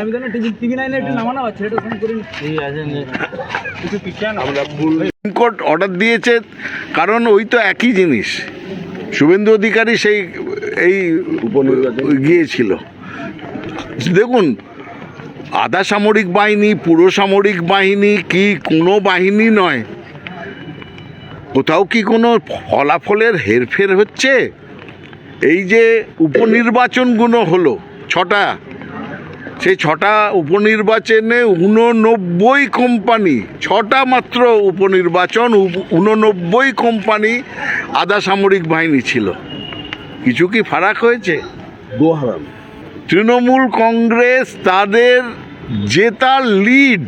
আমি জানি TV TV নাইনে একটু নামানো আছে এটা ফোন করি ঠিক আছে কিছু পিছিয়ে না কোর্ট অর্ডার দিয়েছে কারণ ওই তো একই জিনিস। শুভেন্দু অধিকারী সেই এই গিয়েছিল। দেখুন আধা সামরিক বাহিনী পুরো সামরিক বাহিনী কি কোনো বাহিনী নয়। কোথাও কি কোনো ফলাফলের হেরফের হচ্ছে? এই যে উপনির্বাচনগুলো হলো ছটা সেই ছটা উপনির্বাচনে উননব্বই কোম্পানি ছটা মাত্র উপনির্বাচন উননব্বই কোম্পানি আধা সামরিক বাহিনী ছিল। কিছু কি ফারাক হয়েছে? তৃণমূল কংগ্রেস তাদের জেতার লিড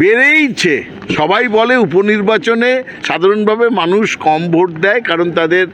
বেড়েইছে। সবাই বলে উপনির্বাচনে সাধারণভাবে মানুষ কম ভোট দেয় কারণ তাদের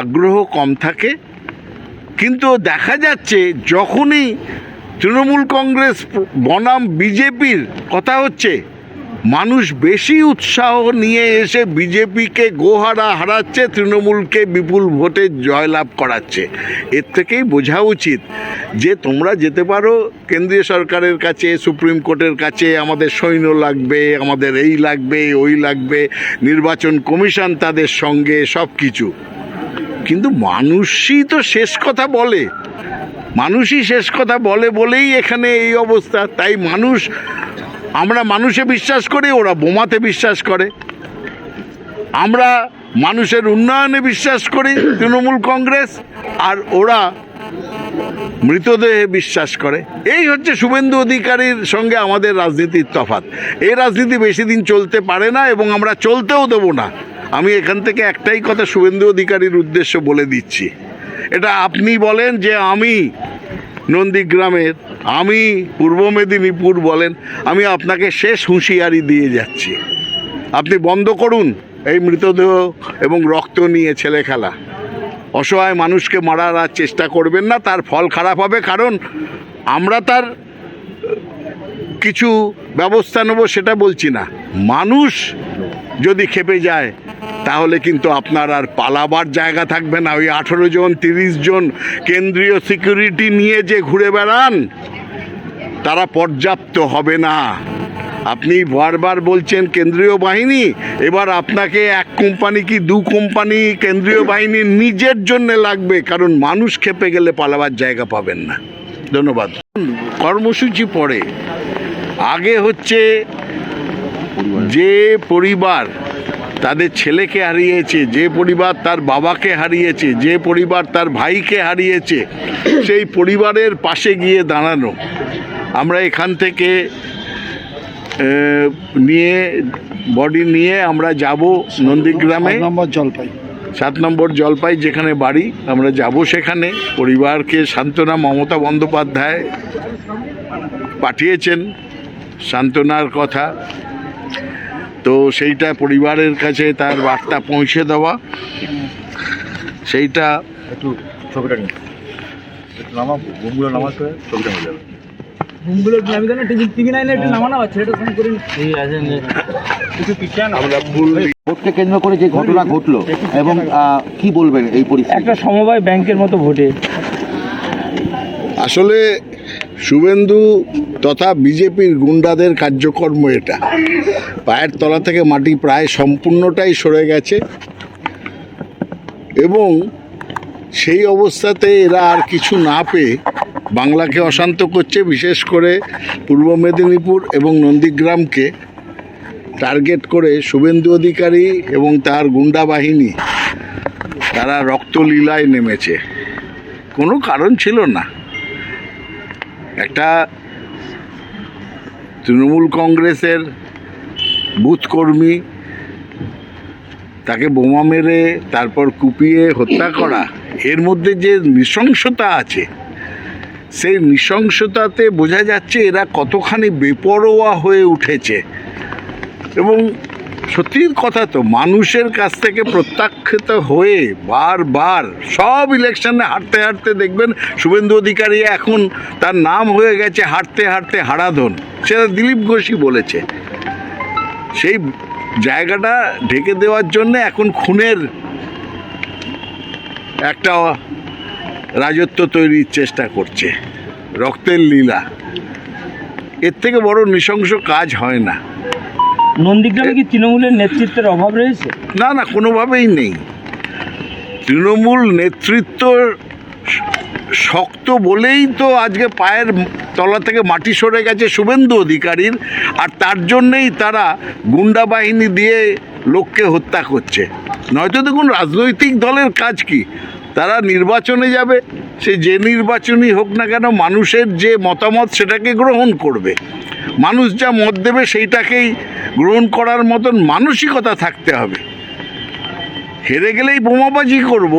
আগ্রহ কম থাকে। কিন্তু দেখা যাচ্ছে যখনই তৃণমূল কংগ্রেস বনাম বিজেপির কথা হচ্ছে, মানুষ বেশি উৎসাহ নিয়ে এসে বিজেপিকে গোহারা হারাচ্ছে, তৃণমূলকে বিপুল ভোটে জয়লাভ করাচ্ছে। এর থেকেই বোঝা উচিত যে তোমরা যেতে পারো কেন্দ্রীয় সরকারের কাছে, সুপ্রিম কোর্টের কাছে, আমাদের সৈন্য লাগবে, আমাদের এই লাগবে, ওই লাগবে, নির্বাচন কমিশন তাদের সঙ্গে সব কিছু কিন্তু মানুষই তো শেষ কথা বলে। মানুষই শেষ কথা বলে বলেই এখানে এই অবস্থা। তাই মানুষ, আমরা মানুষে বিশ্বাস করি, ওরা বোমাতে বিশ্বাস করে। আমরা মানুষের উন্নয়নে বিশ্বাস করি, তৃণমূল কংগ্রেস, আর ওরা মৃতদেহে বিশ্বাস করে। এই হচ্ছে শুভেন্দু অধিকারীর সঙ্গে আমাদের রাজনীতির তফাৎ। এই রাজনীতি বেশি দিন চলতে পারে না এবং আমরা চলতেও দেবো না। আমি এখান থেকে একটাই কথা শুভেন্দু অধিকারীর উদ্দেশ্য বলে দিচ্ছি। এটা আপনি বলেন যে আমি নন্দীগ্রামের, আমি পূর্ব মেদিনীপুর বলেন, আমি আপনাকে শেষ হুঁশিয়ারি দিয়ে যাচ্ছি। আপনি বন্ধ করুন এই মৃতদেহ এবং রক্ত নিয়ে ছেলে খেলা। অসহায় মানুষকে মারার আর চেষ্টা করবেন না, তার ফল খারাপ হবে, কারণ আমরা তার কিছু ব্যবস্থা নেব সেটা বলছি না। মানুষ যদি খেপে যায় তাহলে কিন্তু আপনার আর পালাবার জায়গা থাকবে না। ওই আঠেরো জন, তিরিশ জন কেন্দ্রীয় সিকিউরিটি নিয়ে যে ঘুরে বেড়ান, তারা পর্যাপ্ত হবে না। আপনি বারবার বলছেন কেন্দ্রীয় বাহিনী, এবার আপনাকে এক কোম্পানি কি দু কোম্পানি কেন্দ্রীয় বাহিনী নিজের জন্য লাগবে? কারণ মানুষ খেপে গেলে পালাবার জায়গা পাবেন না। ধন্যবাদ। কর্মসূচি পরে, আগে হচ্ছে যে পরিবার তাদের ছেলেকে হারিয়েছে যে পরিবার তার বাবাকে হারিয়েছে যে পরিবার তার ভাইকে হারিয়েছে সেই পরিবারের পাশে গিয়ে দাঁড়ানো। আমরা এখান থেকে নিয়ে বডি নিয়ে আমরা যাব নন্দীগ্রামে। নম্বর জলপাই। সাত নম্বর জলপাই যেখানে বাড়ি আমরা যাব সেখানে। পরিবারকে সান্ত্বনা মমতা বন্দ্যোপাধ্যায় পাঠিয়েছেন সান্ত্বনার কথা। তো সেইটা পরিবারের কাছে তার বার্তা পৌঁছে দেওয়া। সেইটা একটু ছবিটা নিন। নামা ঘুমগুলো নামাতে ছবিটা নিয়ে যাবে ভোটকে কেন্দ্র করে যে ঘটনা ঘটলো এবং কি বলবেন এই পরিস্থিতি? একটা সমবায় ব্যাংকের মতো ভোটে। আসলে শুভেন্দু তথা বিজেপির গুন্ডাদের কার্যকর্ম এটা। পায়ের তলা থেকে মাটি প্রায় সম্পূর্ণটাই সরে গেছে। এবং সেই অবস্থাতে এরা আর কিছু না পেয়ে বাংলাকে অশান্ত করছে, বিশেষ করে পূর্ব মেদিনীপুর এবং নন্দীগ্রামকে টার্গেট করে শুভেন্দু অধিকারী এবং তার গুন্ডা বাহিনী। তারা রক্তলীলায় নেমেছে। কোনো কারণ ছিল না। একটা তৃণমূল কংগ্রেসের বুথকর্মী তাকে বোমা মেরে, তারপর কুপিয়ে হত্যা করা, এর মধ্যে যে নৃশংসতা আছে, সেই নৃশংসতাতে বোঝা যাচ্ছে এরা কতখানি বেপরোয়া হয়ে উঠেছে। এবং সত্যির কথা তো, মানুষের কাছ থেকে প্রত্যাখ্যাত হয়ে বারবার সব ইলেকশনে হাঁটতে হাঁটতে দেখবেন শুভেন্দু অধিকারী এখন তার নাম হয়ে গেছে হাঁটতে হাঁটতে হারাধন। সেটা দিলীপ ঘোষই বলেছে। সেই জায়গাটা ঢেকে দেওয়ার জন্য এখন খুনের একটা রাজত্ব তৈরির চেষ্টা করছে, রক্তের লীলা। এর থেকে বড় নৃশংস কাজ হয় না। নন্দীগ্রামে কি তৃণমূলের নেতৃত্বের অভাব রয়েছে? না না, কোনোভাবেই নেই। তৃণমূল নেতৃত্ব শক্ত বলেই তো আজকে পায়ের তলা থেকে মাটি সরে গেছে শুভেন্দু অধিকারীর, আর তার জন্যেই তারা গুন্ডা বাহিনী দিয়ে লোককে হত্যা করছে। নয়তো দেখুন, রাজনৈতিক দলের কাজ কি? তারা নির্বাচনে যাবে, সে যে নির্বাচনই হোক না কেন মানুষের যে মতামত সেটাকে গ্রহণ করবে। মানুষ যা মত দেবে সেইটাকেই গ্রহণ করার মতন মানসিকতা থাকতে হবে। হেরে গেলেই বোমাবাজি করব,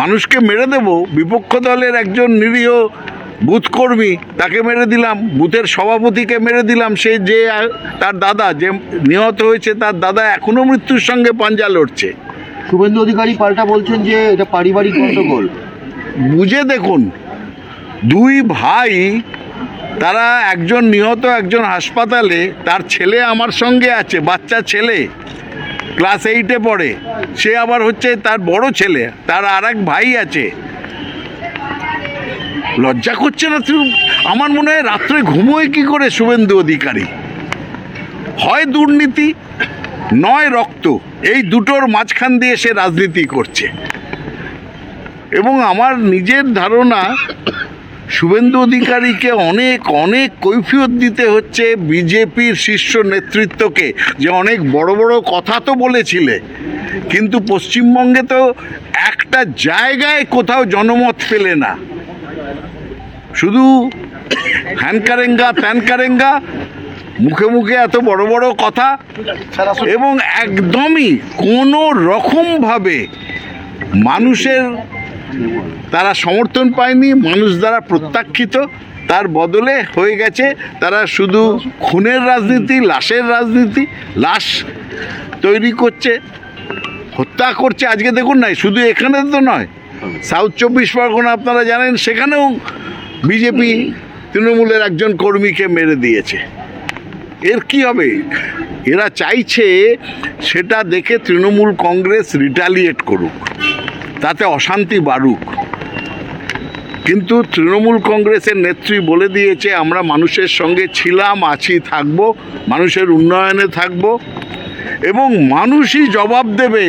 মানুষকে মেরে দেব, বিপক্ষ দলের একজন নিরীহ বুথ কর্মী তাকে মেরে দিলাম, বুথের সভাপতিকে মেরে দিলাম, সে যে, তার দাদা, যে নিহত হয়েছে তার দাদা এখনও মৃত্যুর সঙ্গে পাঞ্জা লড়ছে। শুভেন্দু অধিকারী পাল্টা বলছেন যে এটা পারিবারিক গন্ডগোল। বুঝে দেখুন, দুই ভাই, তারা একজন নিহত, একজন হাসপাতালে, তার ছেলে আমার সঙ্গে আছে, বাচ্চা ছেলে, ক্লাস এইটে পড়ে। সে আবার হচ্ছে তার বড় ছেলে, তার আর এক ভাই আছে। লজ্জা করছে না আমার মনে হয় রাত্রে ঘুমোয় কি করে শুভেন্দু অধিকারী? হয় দুর্নীতি? নয় রক্ত। এই দুটোর মাঝখান দিয়ে সে রাজনীতি করছে। এবং আমার নিজের ধারণা, শুভেন্দু অধিকারীকে অনেক অনেক কৈফিয়ত দিতে হচ্ছে বিজেপির শীর্ষ নেতৃত্বকে। যে অনেক বড় বড় কথা তো বলেছিলে। কিন্তু পশ্চিমবঙ্গে তো একটা জায়গায় কোথাও জনমত পেলে না। শুধু হ্যানকারেঙ্গা, ত্যানকারেঙ্গা মুখে মুখে এত বড় বড় কথা এবং একদমই কোনো রকমভাবে মানুষের তারা সমর্থন পায়নি, মানুষ দ্বারা প্রত্যাখ্যিত, তার বদলে হয়ে গেছে তারা শুধু খুনের রাজনীতি, লাশের রাজনীতি, লাশ তৈরি করছে, হত্যা করছে, আজকে দেখুন নাই, শুধু এখানে তো নয়, সাউথ চব্বিশ পরগনা আপনারা জানেন, সেখানেও বিজেপি তৃণমূলের একজন কর্মীকে মেরে দিয়েছে। এর কি হবে? এরা চাইছে সেটা দেখে তৃণমূল কংগ্রেস রিটালিয়েট করুক, তাতে অশান্তি বাড়ুক। কিন্তু তৃণমূল কংগ্রেসের নেত্রী বলে দিয়েছে, আমরা মানুষের সঙ্গে ছিলাম, আছি, থাকব, মানুষের উন্নয়নে থাকব। এবং মানুষই জবাব দেবে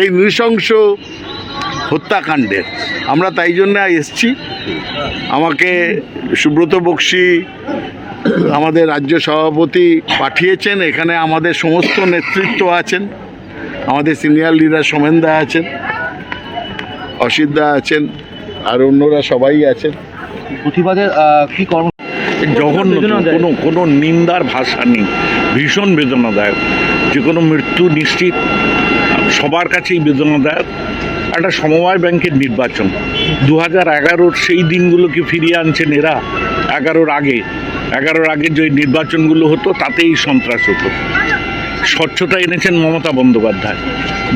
এই নৃশংস হত্যাকাণ্ডের আমরা তাই জন্য এসছি। আমাকে সুব্রত বক্সি আমাদের রাজ্য সভাপতি পাঠিয়েছেন এখানে আমাদের সমস্ত নেতৃত্ব আছেন আমাদের সিনিয়র লিডার সোমেনদা আছেন অসিতদা আছেন আর অন্যরা সবাই আছেন। প্রতিবাদের কি কর্ম বেদনাদায়ক। কোনো কোনো নিন্দার ভাষা নেই ভীষণ বেদনাদায়ক। যে কোনো মৃত্যু নিশ্চিত সবার কাছেই বেদনাদায়ক। একটা সমবায় ব্যাংকের নির্বাচন। দু হাজার এগারোর সেই দিনগুলোকে ফিরিয়ে আনছেন এরা এগারোর আগে। এগারোর আগে যে নির্বাচনগুলো হতো, তাতেই সন্ত্রাস হতো। স্বচ্ছতা এনেছেন মমতা বন্দ্যোপাধ্যায়।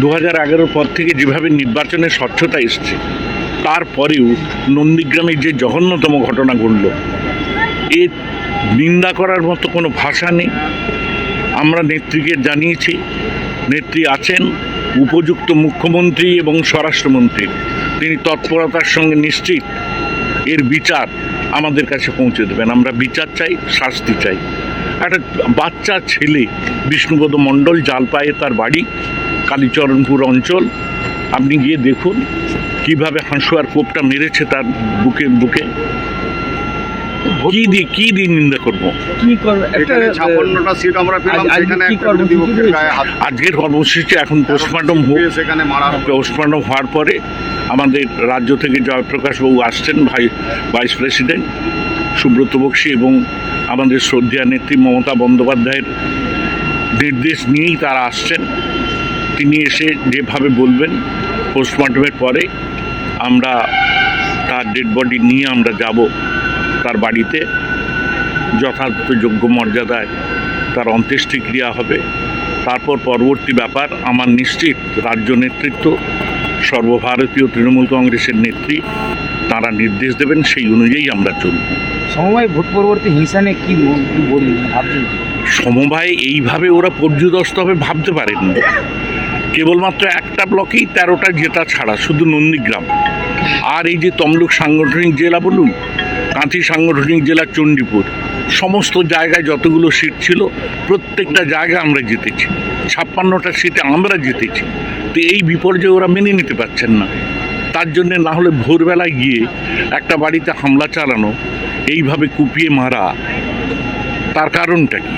দু হাজার এগারোর পর থেকে যেভাবে নির্বাচনে স্বচ্ছতা এসছে, তারপরেও নন্দীগ্রামে যে জঘন্যতম ঘটনা ঘটল এর নিন্দা করার মতো কোনো ভাষা নেই। আমরা নেত্রীকে জানিয়েছি, নেত্রী আছেন উপযুক্ত মুখ্যমন্ত্রী এবং স্বরাষ্ট্রমন্ত্রী। তিনি তৎপরতার সঙ্গে নিশ্চিত, এর বিচার আমাদের কাছে পৌঁছে দেবেন। আমরা বিচার চাই, শাস্তি চাই। একটা বাচ্চা ছেলে বিষ্ণুপদ মণ্ডল জালপায়ে তার বাড়ি, কালীচরণপুর অঞ্চল। আপনি গিয়ে দেখুন কীভাবে হাঁসুয়ার কোপটা মেরেছে তার বুকে বুকে। কি দিয়ে কি দিয়ে নিন্দা করব? কি করবে একটা সিট আমরা পেলাম সেখানে একটা কর্মসূচি গায়ে হাত আজকের কর্মসূচি এখন পোস্টমর্টম হোক সেখানে মারা। পোস্টমর্টম হওয়ার পরে আমাদের রাজ্য থেকে জয়প্রকাশ বাবু আসছেন ভাই ভাইস প্রেসিডেন্ট সুব্রত বক্সী এবং আমাদের শ্রদ্ধা নেত্রী মমতা বন্দ্যোপাধ্যায়ের নির্দেশ নিয়েই তারা আসছেন। তিনি এসে যেভাবে বলবেন পোস্টমর্টমের পরে আমরা তার ডেড বডি নিয়ে আমরা যাব। তার বাড়িতে যথাযথ যোগ্য মর্যাদায় তার অন্ত্যেষ্টিক্রিয়া হবে। তারপর পরবর্তী ব্যাপার আমার নিশ্চিত রাজ্য নেতৃত্ব সর্বভারতীয় তৃণমূল কংগ্রেসের নেত্রী তারা নির্দেশ দেবেন সেই অনুযায়ী আমরা চলব। সমবায় ভোট পরবর্তী হিংসা নিয়ে কি ভাবছেন সমবায় এইভাবে ওরা পর্যদস্ত হবে ভাবতে পারেন কেবলমাত্র একটা ব্লকেই তেরোটা জেতা ছাড়া শুধু নন্দীগ্রাম। আর এই যে তমলুক সাংগঠনিক জেলা বলুন কাঁথি সাংগঠনিক জেলা চণ্ডীপুর। সমস্ত জায়গায় যতগুলো সিট ছিল, প্রত্যেকটা জায়গায় আমরা জিতেছি। ছাপ্পান্নটা সিটে আমরা জিতেছি। তো এই বিপর্যয় ওরা মেনে নিতে পারছেন না। তার জন্যে না হলে ভোরবেলায় গিয়ে একটা বাড়িতে হামলা চালানো, এইভাবে কুপিয়ে মারা, তার কারণটা কি?